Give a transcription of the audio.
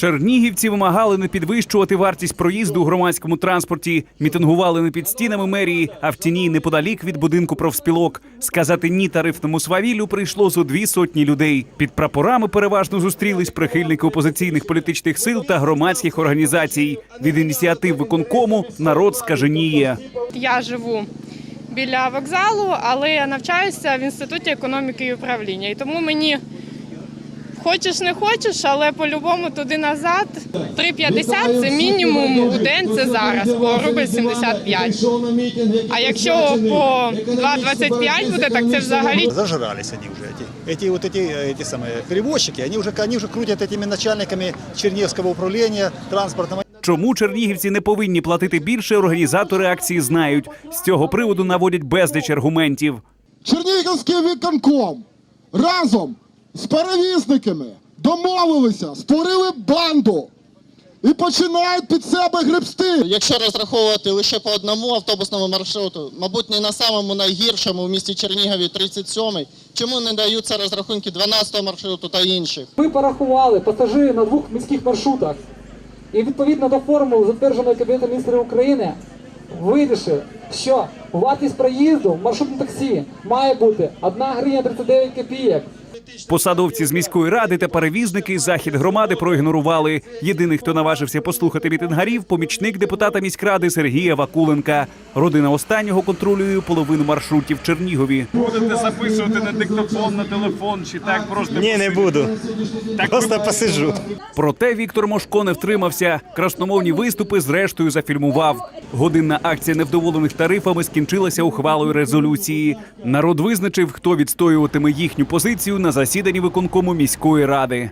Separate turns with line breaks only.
Чернігівці вимагали не підвищувати вартість проїзду у громадському транспорті, мітингували не під стінами мерії, а в тіні неподалік від будинку профспілок. Сказати ні тарифному свавіллю прийшло зо дві сотні людей. Під прапорами переважно зустрілись прихильники опозиційних політичних сил та громадських організацій. Від ініціатив виконкому народ скаженіє.
Я живу біля вокзалу, але я навчаюся в інституті економіки і управління. І тому мені хочеш не хочеш, але по-любому туди назад 3,50 це мінімум у день. Це зараз, бо рубль 75. А якщо по 2,25 буде, так це взагалі
Зажрались они уже, эти, эти вот эти, эти самые перевозчики, они уже, они уже крутят этими начальниками Черневского управления транспортного.
Чому чернігівці не повинні платити більше? Організатори акції знають. З цього приводу наводять безліч аргументів.
Чернігівський виконком разом з перевізниками домовилися, створили банду і починають під себе гребсти.
Якщо розраховувати лише по одному автобусному маршруту, мабуть, не на самому найгіршому в місті Чернігові 37-й, чому не даються розрахунки 12-го маршруту та інших?
Ми порахували пасажири на двох міських маршрутах. І відповідно до формул, затвердженої Кабінетом міністрів України, вирішив, що вартість проїзду в маршрутному таксі має бути 1 гривня 39 копійок.
Посадовці з міської ради та перевізники захід громади проігнорували. Єдиний, хто наважився послухати мітингарів, помічник депутата міськради Сергія Вакуленка. Родина останнього контролює половину маршрутів в Чернігові.
Будете записувати на диктофон, на телефон чи так просто
Ні, не буду. Просто посижу.
Проте Віктор Мошко не втримався. Красномовні виступи зрештою зафільмував. Годинна акція невдоволених тарифами скінчилася ухвалою резолюції. Народ визначив, хто відстоюватиме їхню позицію на засіданні виконкому міської ради.